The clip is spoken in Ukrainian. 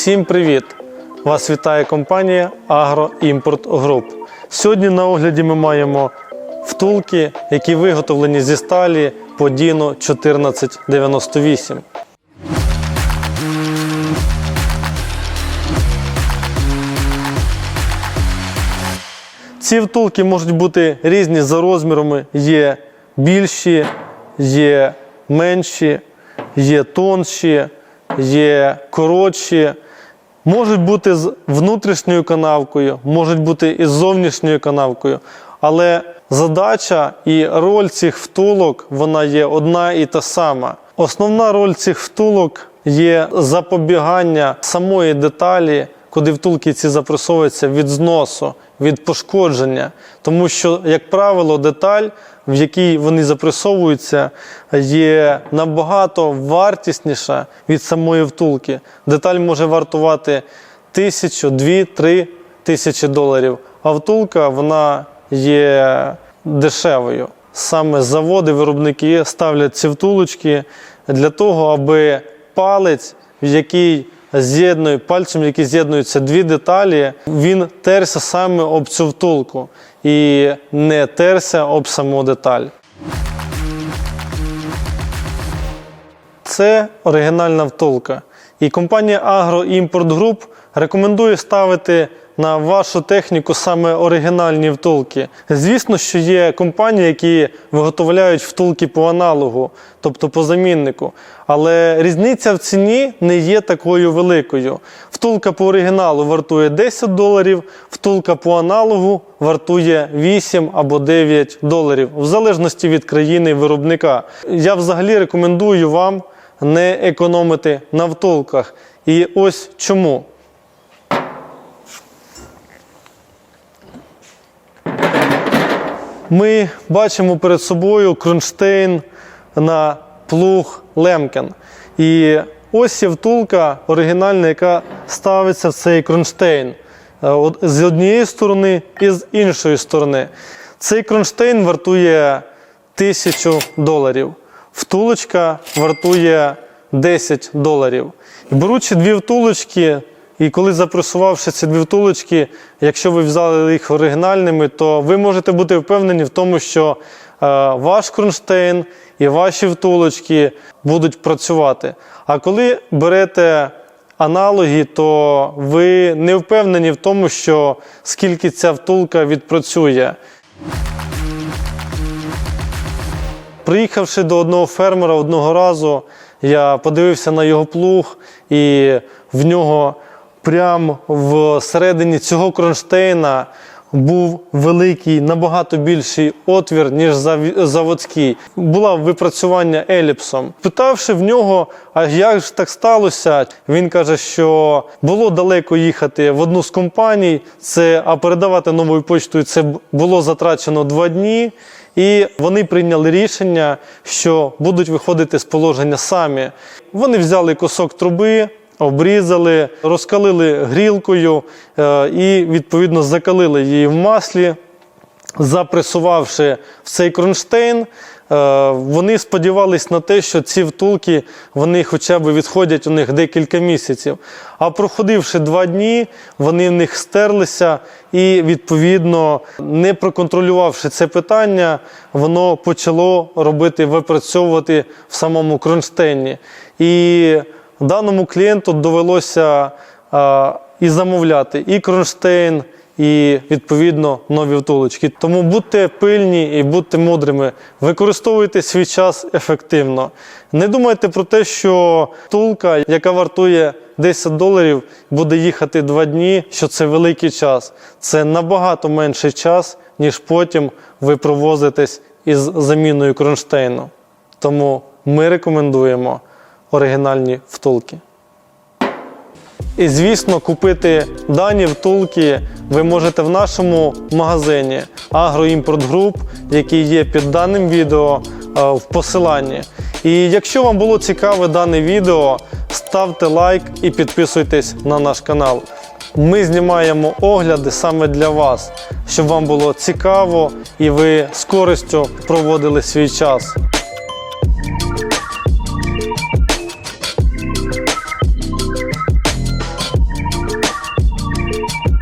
Всім привіт! Вас вітає компанія Агроімпорт Груп. Сьогодні на огляді ми маємо втулки, які виготовлені зі сталі по DINO 1498. Ці втулки можуть бути різні за розмірами, є більші, є менші, є тонші, є коротші. Можуть бути з внутрішньою канавкою, можуть бути і з зовнішньою канавкою. Але задача і роль цих втулок вона є одна і та сама. Основна роль цих втулок є запобігання самої деталі, куди втулки ці запресовуються від зносу, від пошкодження. Тому що, як правило, деталь, в якій вони запресовуються, є набагато вартісніша від самої втулки. Деталь може вартувати тисячу, дві, три тисячі доларів, а втулка вона є дешевою. Саме заводи, виробники ставлять ці втулочки для того, аби палець, в який з'єднує пальцем, які з'єднуються дві деталі, він терся саме об цю втулку і не терся об саму деталь. Це оригінальна втулка. І компанія Agro Import Group рекомендує ставити на вашу техніку саме оригінальні втулки. Звісно, що є компанії, які виготовляють втулки по аналогу, тобто по заміннику. Але різниця в ціні не є такою великою. Втулка по оригіналу вартує 10 доларів, втулка по аналогу вартує 8 або 9 доларів, в залежності від країни виробника. Я взагалі рекомендую вам не економити на втулках. І ось чому. Ми бачимо перед собою кронштейн на плуг Лемкен. І ось є втулка оригінальна, яка ставиться в цей кронштейн Е, з однієї сторони і з іншої сторони. Цей кронштейн вартує 1000 доларів. Втулочка вартує 10 доларів. Беручи дві втулочки, і коли запресувавши ці дві втулочки, якщо ви взяли їх оригінальними, то ви можете бути впевнені в тому, що е, ваш кронштейн і ваші втулочки будуть працювати. А коли берете аналоги, то ви не впевнені в тому, що скільки ця втулка відпрацює. Приїхавши до одного фермера одного разу, я подивився на його плуг, і в нього прямо всередині цього кронштейна був великий, набагато більший отвір, ніж заводський. Було випрацювання еліпсом. Питавши в нього, а як ж так сталося, він каже, що було далеко їхати в одну з компаній, це, а передавати новою почтою це було затрачено два дні. І вони прийняли рішення, що будуть виходити з положення самі. Вони взяли кусок труби, обрізали, розкалили грілкою е, і відповідно закалили її в маслі. Запресувавши в цей кронштейн, е, вони сподівалися на те, що ці втулки вони хоча б відходять у них декілька місяців. А проходивши два дні, вони в них стерлися, і відповідно, не проконтролювавши це питання, воно почало робити випрацьовувати в самому кронштейні. І даному клієнту довелося а, і замовляти і кронштейн, і відповідно нові втулочки. Тому будьте пильні і будьте мудрими, використовуйте свій час ефективно. Не думайте про те, що втулка, яка вартує 10 доларів, буде їхати 2 дні, що це великий час. Це набагато менший час, ніж потім ви провозитесь із заміною кронштейну. Тому ми рекомендуємо оригінальні втулки. І звісно, купити дані втулки ви можете в нашому магазині Агроімпорт Груп, який є під даним відео е, в посиланні. І якщо вам було цікаве дане відео, ставте лайк і підписуйтесь на наш канал. Ми знімаємо огляди саме для вас, щоб вам було цікаво і ви з користю проводили свій час.